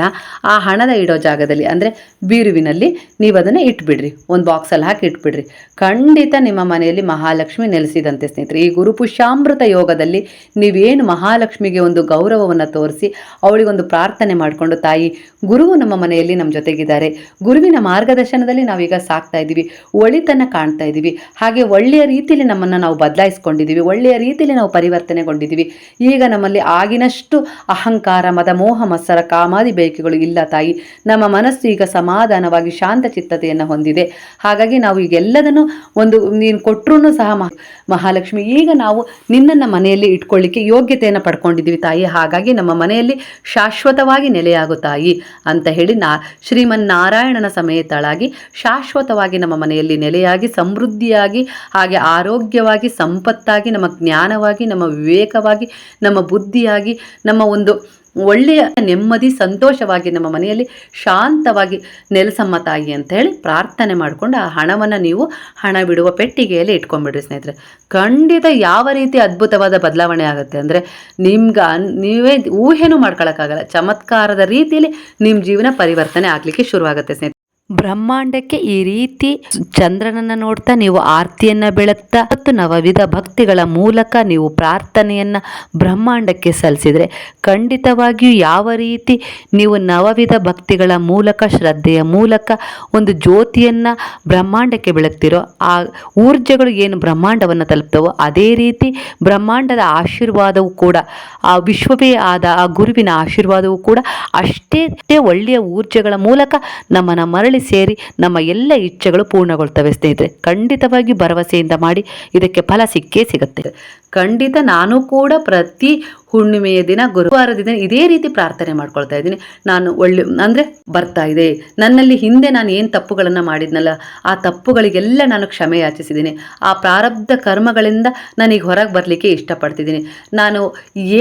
ಆ ಹಣದ ಇಡೋ ಜಾಗದಲ್ಲಿ ಅಂದರೆ ಬೀರುವಿನಲ್ಲಿ ನೀವು ಅದನ್ನು ಇಟ್ಬಿಡ್ರಿ. ಒಂದು ಬಾಕ್ಸಲ್ಲಿ ಹಾಕಿ ಇಟ್ಬಿಡ್ರಿ. ಖಂಡಿತ ನಿಮ್ಮ ಮನೆಯಲ್ಲಿ ಮಹಾಲಕ್ಷ್ಮಿ ನೆಲೆಸಿದಂತೆ ಸ್ನೇಹಿತರೆ, ಈ ಗುರುಪುಷ್ಯಾಮೃತ ಯೋಗದಲ್ಲಿ ನೀವೇನು ಮಹಾಲಕ್ಷ್ಮಿಗೆ ಒಂದು ಗೌರವವನ್ನು ತೋರಿಸಿ ಅವಳಿಗೊಂದು ಪ್ರಾರ್ಥನೆ ಮಾಡಿಕೊಂಡು ತಾಯಿ, ಗುರುವು ನಮ್ಮ ಮನೆಯಲ್ಲಿ ನಮ್ಮ ಜೊತೆಗಿದ್ದಾರೆ. ಗುರುವಿನ ಮಾರ್ಗದರ್ಶನದಲ್ಲಿ ನಾವೀಗ ಸಾಕ್ತಾ ಇದ್ದೀವಿ. ಒಳಿತನ್ನು ಕಾಣ್ತಾ ಇದ್ದೀವಿ. ಹಾಗೆ ಒಳ್ಳೆಯ ರೀತಿಯಲ್ಲಿ ನಮ್ಮನ್ನು ನಾವು ಬದಲಾಯಿಸ್ಕೊಂಡಿದ್ದೀವಿ. ಒಳ್ಳೆಯ ರೀತಿಯಲ್ಲಿ ನಾವು ಪರಿವರ್ತನೆಗೊಂಡಿದ್ದೀವಿ. ಈಗ ನಮ್ಮಲ್ಲಿ ಆಗಿನಷ್ಟು ಅಹಂಕಾರ, ಮದ, ಮೋಹ, ಮತ್ಸರ, ಕಾಮಾದಿ ಬೇಕೆಗಳು ಇಲ್ಲ ತಾಯಿ. ನಮ್ಮ ಮನಸ್ಸು ಈಗ ಸಮಾಧಾನವಾಗಿ ಶಾಂತ ಚಿತ್ತತೆಯನ್ನು ಹೊಂದಿದೆ. ಹಾಗಾಗಿ ನಾವು ಈಗೆಲ್ಲದನ್ನು ಒಂದು ನೀನು ಕೊಟ್ಟರೂ ಸಹ ಮಹಾ, ಮಹಾಲಕ್ಷ್ಮಿ, ಈಗ ನಾವು ನಿನ್ನನ್ನು ಮನೆಯಲ್ಲಿ ಇಟ್ಕೊಳ್ಳಿಕ್ಕೆ ಯೋಗ್ಯತೆಯನ್ನು ಪಡ್ಕೊಂಡಿದ್ದೀವಿ ತಾಯಿ. ಹಾಗಾಗಿ ನಮ್ಮ ಮನೆಯಲ್ಲಿ ಶಾಶ್ವತವಾಗಿ ನೆಲೆಯಾಗು ತಾಯಿ ಅಂತ ಹೇಳಿ ನಾ, ಶ್ರೀಮನ್ನಾರಾಯಣನ ಸಮೇತಳಾಗಿ ಶಾಶ್ವತವಾಗಿ ನಮ್ಮ ಮನೆಯಲ್ಲಿ ನೆಲೆಯಾಗಿ, ಸಮೃದ್ಧಿಯಾಗಿ, ಹಾಗೆ ಆರೋಗ್ಯವಾಗಿ, ಸಂಪತ್ತಾಗಿ, ನಮ್ಮ ಜ್ಞಾನವಾಗಿ, ನಮ್ಮ ವಿವೇಕವಾಗಿ, ನಮ್ಮ ಬುದ್ಧಿಯಾಗಿ, ನಮ್ಮ ಒಂದು ಒಳ್ಳೆಯ ನೆಮ್ಮದಿ, ಸಂತೋಷವಾಗಿ ನಮ್ಮ ಮನೆಯಲ್ಲಿ ಶಾಂತವಾಗಿ ನೆಲೆಸಮ್ಮ ತಾಯಿ ಅಂತ ಹೇಳಿ ಪ್ರಾರ್ಥನೆ ಮಾಡಿಕೊಂಡು ಆ ಹಣವನ್ನು ನೀವು ಹಣ ಬಿಡುವ ಪೆಟ್ಟಿಗೆಯಲ್ಲಿ ಇಟ್ಕೊಂಡ್ಬಿಡ್ರಿ ಸ್ನೇಹಿತರೆ. ಖಂಡಿತ ಯಾವ ರೀತಿ ಅದ್ಭುತವಾದ ಬದಲಾವಣೆ ಆಗುತ್ತೆ ಅಂದರೆ ನಿಮ್ಗೆ, ನೀವೇ ಊಹೆನೂ ಮಾಡ್ಕೊಳಕ್ಕಾಗಲ್ಲ. ಚಮತ್ಕಾರದ ರೀತಿಯಲ್ಲಿ ನಿಮ್ಮ ಜೀವನ ಪರಿವರ್ತನೆ ಆಗಲಿಕ್ಕೆ ಶುರುವಾಗುತ್ತೆ ಸ್ನೇಹಿತರೆ. ಬ್ರಹ್ಮಾಂಡಕ್ಕೆ ಈ ರೀತಿ ಚಂದ್ರನನ್ನು ನೋಡ್ತಾ ನೀವು ಆರ್ತಿಯನ್ನ ಬೆಳಗ್ತಾ ಮತ್ತು ನವವಿಧ ಭಕ್ತಿಗಳ ಮೂಲಕ ನೀವು ಪ್ರಾರ್ಥನೆಯನ್ನ ಬ್ರಹ್ಮಾಂಡಕ್ಕೆ ಸಲ್ಲಿಸಿದರೆ ಖಂಡಿತವಾಗಿಯೂ ಯಾವ ರೀತಿ ನೀವು ನವವಿಧ ಭಕ್ತಿಗಳ ಮೂಲಕ, ಶ್ರದ್ಧೆಯ ಮೂಲಕ ಒಂದು ಜ್ಯೋತಿಯನ್ನ ಬ್ರಹ್ಮಾಂಡಕ್ಕೆ ಬೆಳಗ್ತಿರೋ, ಆ ಊರ್ಜೆಗಳು ಏನು ಬ್ರಹ್ಮಾಂಡವನ್ನು ತಲುಪ್ತವೋ, ಅದೇ ರೀತಿ ಬ್ರಹ್ಮಾಂಡದ ಆಶೀರ್ವಾದವು ಕೂಡ, ಆ ವಿಶ್ವವೇ ಆದ ಆ ಗುರುವಿನ ಆಶೀರ್ವಾದವೂ ಕೂಡ ಅಷ್ಟೇ ಒಳ್ಳೆಯ ಊರ್ಜೆಗಳ ಮೂಲಕ ನಮ್ಮನ್ನು ಮರಳಿ ಸೇರಿ ನಮ್ಮ ಎಲ್ಲ ಇಚ್ಛೆಗಳು ಪೂರ್ಣಗೊಳ್ತವೆ ಸ್ನೇಹಿತರೆ. ಖಂಡಿತವಾಗಿ ಭರವಸೆಯಿಂದ ಮಾಡಿ ಇದಕ್ಕೆ ಫಲ ಸಿಕ್ಕೇ ಸಿಗುತ್ತೆ. ಖಂಡಿತ ನಾನು ಕೂಡ ಪ್ರತಿ ಹುಣ್ಣಿಮೆಯ ದಿನ, ಗುರುವಾರದ ದಿನ ಇದೇ ರೀತಿ ಪ್ರಾರ್ಥನೆ ಮಾಡ್ಕೊಳ್ತಾ ಇದ್ದೀನಿ. ನಾನು ಒಳ್ಳೆ, ಅಂದರೆ ಬರ್ತಾ ಇದೆ. ನನ್ನಲ್ಲಿ ಹಿಂದೆ ನಾನು ಏನು ತಪ್ಪುಗಳನ್ನು ಮಾಡಿದ್ನಲ್ಲ, ಆ ತಪ್ಪುಗಳಿಗೆಲ್ಲ ನಾನು ಕ್ಷಮೆ ಯಾಚಿಸಿದ್ದೀನಿ. ಆ ಪ್ರಾರಬ್ಧ ಕರ್ಮಗಳಿಂದ ನನಗೆ ಹೊರಗೆ ಬರಲಿಕ್ಕೆ ಇಷ್ಟಪಡ್ತಿದ್ದೀನಿ. ನಾನು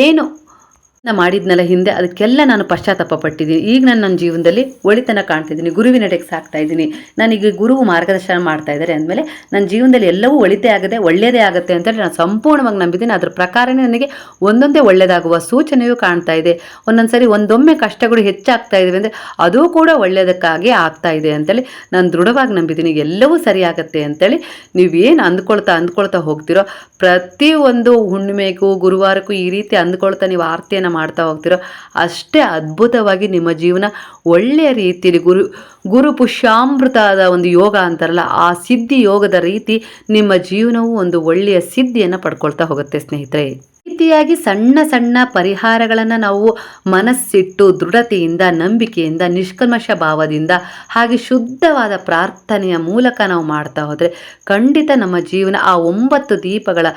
ಏನು ನಾ ಮಾಡಿದ್ನಲ್ಲ ಹಿಂದೆ, ಅದಕ್ಕೆಲ್ಲ ನಾನು ಪಶ್ಚಾತ್ತಾಪ ಪಟ್ಟಿದ್ದೀನಿ. ಈಗ ನಾನು ನನ್ನ ಜೀವನದಲ್ಲಿ ಒಳಿತನ ಕಾಣ್ತಿದ್ದೀನಿ ಗುರುವಿನೆಡೆಗೆ ಸಾಕ್ತಾ ಇದ್ದೀನಿ. ನನಗೆ ಗುರುವು ಮಾರ್ಗದರ್ಶನ ಮಾಡ್ತಾ ಇದ್ದಾರೆ ಅಂದಮೇಲೆ ನನ್ನ ಜೀವನದಲ್ಲಿ ಎಲ್ಲವೂ ಒಳಿತೇ ಆಗದೆ, ಒಳ್ಳೆಯದೇ ಆಗುತ್ತೆ ಅಂತೇಳಿ ನಾನು ಸಂಪೂರ್ಣವಾಗಿ ನಂಬಿದ್ದೀನಿ. ಅದ್ರ ಪ್ರಕಾರನೇ ನನಗೆ ಒಂದೊಂದೇ ಒಳ್ಳೆಯದಾಗುವ ಸೂಚನೆಯೂ ಕಾಣ್ತಾ ಇದೆ. ಒಂದೊಂದು ಸರಿ ಒಂದೊಮ್ಮೆ ಕಷ್ಟಗಳು ಹೆಚ್ಚಾಗ್ತಾ ಇದ್ದಾವೆ ಅಂದರೆ ಅದು ಕೂಡ ಒಳ್ಳೆಯದಕ್ಕಾಗಿ ಆಗ್ತಾ ಇದೆ ಅಂತೇಳಿ ನಾನು ದೃಢವಾಗಿ ನಂಬಿದ್ದೀನಿ. ಎಲ್ಲವೂ ಸರಿಯಾಗತ್ತೆ ಅಂತೇಳಿ ನೀವೇನು ಅಂದ್ಕೊಳ್ತಾ ಅಂದ್ಕೊಳ್ತಾ ಹೋಗ್ತಿರೋ ಪ್ರತಿಯೊಂದು ಹುಣ್ಣಿಮೆಗೂ, ಗುರುವಾರಕ್ಕೂ ಈ ರೀತಿ ಅಂದ್ಕೊಳ್ತಾ ನೀವು ಆರತಿಯನ್ನು ಮಾಡ್ತಾ ಹೋಗ್ತಿರೋ ಅಷ್ಟೇ ಅದ್ಭುತವಾಗಿ ನಿಮ್ಮ ಜೀವನ ಒಳ್ಳೆಯ ರೀತಿಯಲ್ಲಿ ಗುರು ಗುರು ಪುಷ್ಯಾಮೃತದ ಒಂದು ಯೋಗ ಅಂತಾರಲ್ಲ, ಆ ಸಿದ್ಧಿ ಯೋಗದ ರೀತಿ ನಿಮ್ಮ ಜೀವನವು ಒಂದು ಒಳ್ಳೆಯ ಸಿದ್ಧಿಯನ್ನು ಪಡ್ಕೊಳ್ತಾ ಹೋಗುತ್ತೆ ಸ್ನೇಹಿತರೆ. ರೀತಿಯಾಗಿ ಸಣ್ಣ ಸಣ್ಣ ಪರಿಹಾರಗಳನ್ನು ನಾವು ಮನಸ್ಸಿಟ್ಟು, ದೃಢತೆಯಿಂದ, ನಂಬಿಕೆಯಿಂದ, ನಿಷ್ಕಲ್ಮಶ ಭಾವದಿಂದ, ಹಾಗೆ ಶುದ್ಧವಾದ ಪ್ರಾರ್ಥನೆಯ ಮೂಲಕ ನಾವು ಮಾಡ್ತಾ ಹೋದರೆ ಖಂಡಿತ ನಮ್ಮ ಜೀವನ ಆ ಒಂಬತ್ತು ದೀಪಗಳ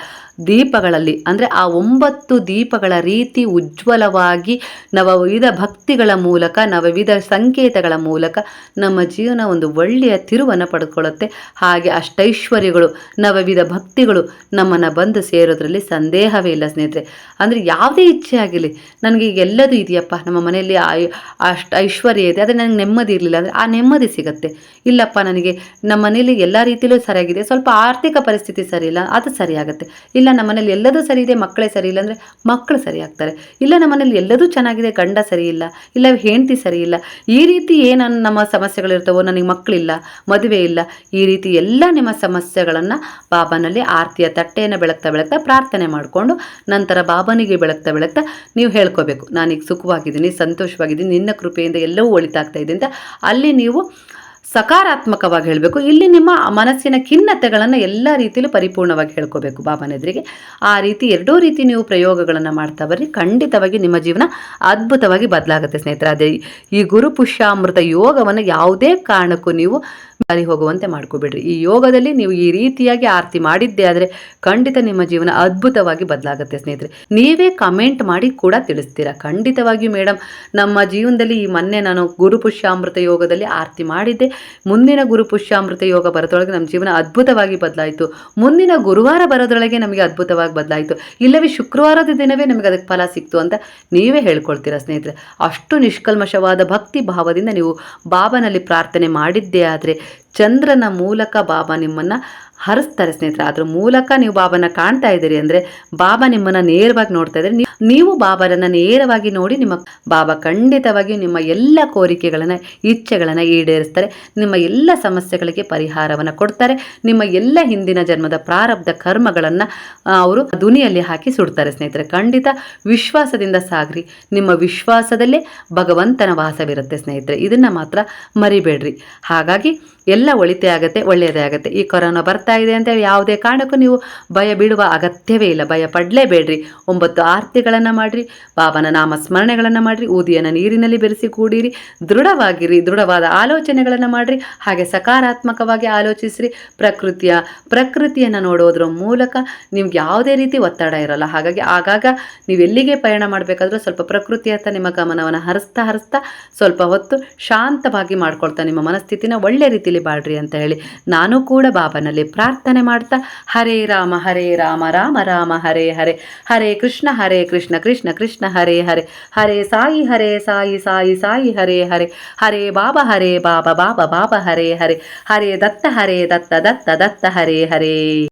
ದೀಪಗಳಲ್ಲಿ, ಅಂದರೆ ಆ ಒಂಬತ್ತು ದೀಪಗಳ ರೀತಿ ಉಜ್ವಲವಾಗಿ ನವವಿಧ ಭಕ್ತಿಗಳ ಮೂಲಕ, ನವವಿಧ ಸಂಕೇತಗಳ ಮೂಲಕ ನಮ್ಮ ಜೀವನ ಒಂದು ಒಳ್ಳೆಯ ತಿರುವನ್ನು ಪಡೆದುಕೊಳ್ಳುತ್ತೆ ಹಾಗೆ ಅಷ್ಟೈಶ್ವರ್ಯಗಳು, ನವವಿಧ ಭಕ್ತಿಗಳು ನಮ್ಮನ್ನು ಬಂದು ಸೇರೋದ್ರಲ್ಲಿ ಸಂದೇಹವೇ ಇಲ್ಲ ಸ್ನೇಹಿತರೆ. ಅಂದರೆ ಯಾವುದೇ ಇಚ್ಛೆ ಆಗಿರಲಿ, ನನಗೆ ಎಲ್ಲದೂ ಇದೆಯಪ್ಪ, ನಮ್ಮ ಮನೆಯಲ್ಲಿ ಆಯ್ ಅಷ್ಟು ಐಶ್ವರ್ಯ ಇದೆ, ಆದರೆ ನನಗೆ ನೆಮ್ಮದಿ ಇರಲಿಲ್ಲ, ಅಂದರೆ ಆ ನೆಮ್ಮದಿ ಸಿಗುತ್ತೆ. ಇಲ್ಲಪ್ಪ, ನನಗೆ ನಮ್ಮ ಮನೆಯಲ್ಲಿ ಎಲ್ಲ ರೀತಿಯಲ್ಲೂ ಸರಿಯಾಗಿದೆ, ಸ್ವಲ್ಪ ಆರ್ಥಿಕ ಪರಿಸ್ಥಿತಿ ಸರಿ ಇಲ್ಲ, ಅದು ಸರಿಯಾಗುತ್ತೆ. ಇಲ್ಲ ನಮ್ಮ ಮನೇಲಿ ಎಲ್ಲದೂ ಸರಿ ಇದೆ, ಮಕ್ಕಳೇ ಸರಿ ಇಲ್ಲ ಅಂದರೆ ಮಕ್ಕಳು ಸರಿ ಆಗ್ತಾರೆ. ಇಲ್ಲ, ನಮ್ಮನೇಲಿ ಎಲ್ಲದೂ ಚೆನ್ನಾಗಿದೆ, ಗಂಡ ಸರಿ ಇಲ್ಲ ಇಲ್ಲ, ಹೆಂಡತಿ ಸರಿ ಇಲ್ಲ. ಈ ರೀತಿ ಏನು ನಮ್ಮ ಸಮಸ್ಯೆಗಳಿರ್ತವೋ ನನಗೆ ಮಕ್ಕಳಿಲ್ಲ, ಮದುವೆ ಇಲ್ಲ, ಈ ರೀತಿ ಎಲ್ಲ ನಿಮ್ಮ ಸಮಸ್ಯೆಗಳನ್ನು ಬಾಬಾನಲ್ಲಿ ಆರತಿಯ ತಟ್ಟೆಯನ್ನು ಬೆಳಗ್ತಾ ಬೆಳಗ್ತಾ ಪ್ರಾರ್ಥನೆ ಮಾಡಿಕೊಂಡು ನಂತರ ಬಾಬನಿಗೆ ಬೆಳಗ್ತಾ ಬೆಳಗ್ತಾ ನೀವು ಹೇಳ್ಕೋಬೇಕು, ನಾನೀಗ ಸುಖವಾಗಿದ್ದೀನಿ, ಸಂತೋಷವಾಗಿದ್ದೀನಿ, ನಿನ್ನ ಕೃಪೆಯಿಂದ ಎಲ್ಲವೂ ಒಳಿತಾಗ್ತಾ ಇದೆ ಅಂತ. ಅಲ್ಲಿ ನೀವು ಸಕಾರಾತ್ಮಕವಾಗಿ ಹೇಳಬೇಕು. ಇಲ್ಲಿ ನಿಮ್ಮ ಮನಸ್ಸಿನ ಖಿನ್ನತೆಗಳನ್ನು ಎಲ್ಲ ರೀತಿಯಲ್ಲೂ ಪರಿಪೂರ್ಣವಾಗಿ ಹೇಳ್ಕೋಬೇಕು ಬಾಬನ ಆ ರೀತಿ ಎರಡೂ ರೀತಿ ನೀವು ಪ್ರಯೋಗಗಳನ್ನು ಮಾಡ್ತಾ ಬರ್ರಿ. ಖಂಡಿತವಾಗಿ ನಿಮ್ಮ ಜೀವನ ಅದ್ಭುತವಾಗಿ ಬದಲಾಗುತ್ತೆ ಸ್ನೇಹಿತರೆ. ಅದೇ ಈ ಗುರು ಪುಷ್ಯಾಮೃತ ಯೋಗವನ್ನು ಯಾವುದೇ ಕಾರಣಕ್ಕೂ ನೀವು ದಾರಿ ಹೋಗುವಂತೆ ಮಾಡ್ಕೋಬೇಡ್ರಿ. ಈ ಯೋಗದಲ್ಲಿ ನೀವು ಈ ರೀತಿಯಾಗಿ ಆರತಿ ಮಾಡಿದ್ದೇ ಆದರೆ ಖಂಡಿತ ನಿಮ್ಮ ಜೀವನ ಅದ್ಭುತವಾಗಿ ಬದಲಾಗುತ್ತೆ ಸ್ನೇಹಿತರೆ. ನೀವೇ ಕಮೆಂಟ್ ಮಾಡಿ ಕೂಡ ತಿಳಿಸ್ತೀರಾ? ಖಂಡಿತವಾಗಿಯೂ ಮೇಡಮ್ ನಮ್ಮ ಜೀವನದಲ್ಲಿ ಈ ಮೊನ್ನೆ ನಾನು ಗುರುಪುಷ್ಯಾಮೃತ ಯೋಗದಲ್ಲಿ ಆರತಿ ಮಾಡಿದ್ದೆ. ಮುಂದಿನ ಗುರುಪುಷ್ಯಾಮೃತ ಯೋಗ ಬರೋದ್ರೊಳಗೆ ನಮ್ಮ ಜೀವನ ಅದ್ಭುತವಾಗಿ ಬದಲಾಯಿತು. ಮುಂದಿನ ಗುರುವಾರ ಬರೋದ್ರೊಳಗೆ ನಮಗೆ ಅದ್ಭುತವಾಗಿ ಬದಲಾಯಿತು. ಇಲ್ಲವೇ ಶುಕ್ರವಾರದ ದಿನವೇ ನಮಗೆ ಅದಕ್ಕೆ ಫಲ ಸಿಕ್ತು ಅಂತ ನೀವೇ ಹೇಳ್ಕೊಳ್ತೀರಾ ಸ್ನೇಹಿತರೆ? ಅಷ್ಟು ನಿಷ್ಕಲ್ಮಶವಾದ ಭಕ್ತಿ ಭಾವದಿಂದ ನೀವು ಬಾಬನಲ್ಲಿ ಪ್ರಾರ್ಥನೆ ಮಾಡಿದ್ದೇ ಆದರೆ ಚಂದ್ರನ ಮೂಲಕ ಬಾಬಾ ನಿಮ್ಮನ್ನು ಹರಿಸ್ತಾರೆ ಸ್ನೇಹಿತರೆ. ಅದ್ರ ಮೂಲಕ ನೀವು ಬಾಬಾನ ಕಾಣ್ತಾ ಇದ್ದೀರಿ ಅಂದರೆ ಬಾಬಾ ನಿಮ್ಮನ್ನು ನೇರವಾಗಿ ನೋಡ್ತಾ ಇದ್ದರೆ. ನೀವು ಬಾಬಾರನ್ನು ನೇರವಾಗಿ ನೋಡಿ ನಿಮ್ಮ ಬಾಬಾ ಖಂಡಿತವಾಗಿ ನಿಮ್ಮ ಎಲ್ಲ ಕೋರಿಕೆಗಳನ್ನು, ಇಚ್ಛೆಗಳನ್ನು ಈಡೇರಿಸ್ತಾರೆ. ನಿಮ್ಮ ಎಲ್ಲ ಸಮಸ್ಯೆಗಳಿಗೆ ಪರಿಹಾರವನ್ನು ಕೊಡ್ತಾರೆ. ನಿಮ್ಮ ಎಲ್ಲ ಹಿಂದಿನ ಜನ್ಮದ ಪ್ರಾರಬ್ಧ ಕರ್ಮಗಳನ್ನು ಅವರು ದುನಿಯಲ್ಲಿ ಹಾಕಿ ಸುಡ್ತಾರೆ ಸ್ನೇಹಿತರೆ. ಖಂಡಿತ ವಿಶ್ವಾಸದಿಂದ ಸಾಗ್ರಿ. ನಿಮ್ಮ ವಿಶ್ವಾಸದಲ್ಲೇ ಭಗವಂತನ ವಾಸವಿರುತ್ತೆ ಸ್ನೇಹಿತರೆ. ಇದನ್ನು ಮಾತ್ರ ಮರಿಬೇಡ್ರಿ. ಹಾಗಾಗಿ ಎಲ್ಲ ಒಳಿತೆ ಆಗುತ್ತೆ, ಒಳ್ಳೆಯದೇ ಆಗುತ್ತೆ. ಈ ಕೊರೋನಾ ಬರ್ತಾ ಇದೆ ಅಂತೇಳಿ ಯಾವುದೇ ಕಾರಣಕ್ಕೂ ನೀವು ಭಯ ಬಿಡುವ ಅಗತ್ಯವೇ ಇಲ್ಲ. ಭಯ ಪಡಲೇಬೇಡ್ರಿ. ಒಂಬತ್ತು ಆರ್ತಿಗಳನ್ನು ಮಾಡಿರಿ ಬಾಬನ ನಾಮ ಸ್ಮರಣೆಗಳನ್ನು ಮಾಡಿರಿ ಊದಿಯನ್ನು ನೀರಿನಲ್ಲಿ ಬೆರೆಸಿ ಕೂಡಿರಿ, ದೃಢವಾಗಿರಿ, ದೃಢವಾದ ಆಲೋಚನೆಗಳನ್ನು ಮಾಡಿರಿ, ಹಾಗೆ ಸಕಾರಾತ್ಮಕವಾಗಿ ಆಲೋಚಿಸಿರಿ. ಪ್ರಕೃತಿಯ, ಪ್ರಕೃತಿಯನ್ನು ನೋಡೋದ್ರ ಮೂಲಕ ನಿಮ್ಗೆ ಯಾವುದೇ ರೀತಿ ಒತ್ತಡ ಇರಲ್ಲ. ಹಾಗಾಗಿ ಆಗಾಗ ನೀವು ಎಲ್ಲಿಗೆ ಪಯಣ ಮಾಡಬೇಕಾದ್ರೂ ಸ್ವಲ್ಪ ಪ್ರಕೃತಿಯತ್ತ ನಿಮ್ಮ ಗಮನವನ್ನು ಹರಿಸ್ತಾ ಹರಿಸ್ತಾ ಸ್ವಲ್ಪ ಹೊತ್ತು ಶಾಂತವಾಗಿ ಮಾಡ್ಕೊಳ್ತಾ ನಿಮ್ಮ ಮನಸ್ಥಿತಿನ ಒಳ್ಳೆ ರೀತಿಯಲ್ಲಿ ಬಾಳ್ರಿ ಅಂತ ಹೇಳಿ ನಾನು ಕೂಡ ಬಾಬನಲ್ಲಿ ಪ್ರಾರ್ಥನೆ ಮಾಡ್ತಾ, ಹರೇ ರಾಮ ಹರೇ ರಾಮ ರಾಮ ರಾಮ, ಹರೇ ಹರೇ ಹರೇ ಕೃಷ್ಣ ಹರೇ ಕೃಷ್ಣ ಕೃಷ್ಣ ಕೃಷ್ಣ, ಹರೇ ಹರೇ ಹರೇ ಸಾಯಿ ಹರೇ ಸಾಯಿ ಸಾಯಿ ಸಾಯಿ, ಹರೇ ಹರೇ ಹರೇ ಬಾಬಾ ಹರೇ ಬಾಬಾ ಬಾಬಾ ಬಾಬಾ, ಹರೇ ಹರೇ ಹರೇ ದತ್ತ ಹರೇ ದತ್ತ ದತ್ತ ದತ್ತ, ಹರೇ ಹರೇ.